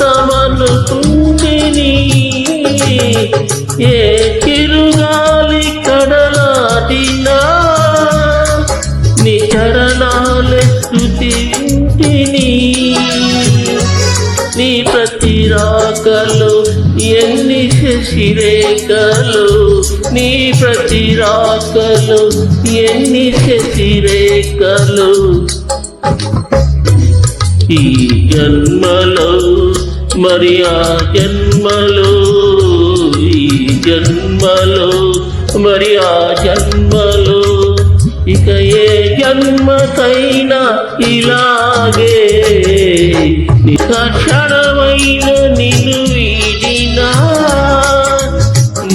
దరహాసమనుకుంటిని ఏ చిరుగాలి కడలాడినా నీ చరణాల స్థుతి వింటిని నీ ప్రతి రాకలు ఎన్ని శశిరేఖలు నీ ప్రతి రాకలు ఎన్ని శశిరేఖలు ఈ జన్మలో మరి ఆ జన్మలో ఈ జన్మలో మరి ఆ జన్మలో ఇక ఏ జన్మకైనా ఇలాగే ఇక క్షణమైన నిన్ను వీడినా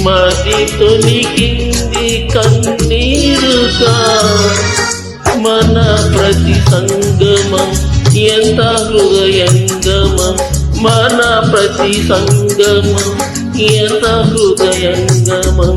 మది తొలికింది కన్నీరుగా. మన ప్రతి సంగమం ఎంత హృదయంగమం మన ప్రతి సంగమం ఎంత హృదయంగమం.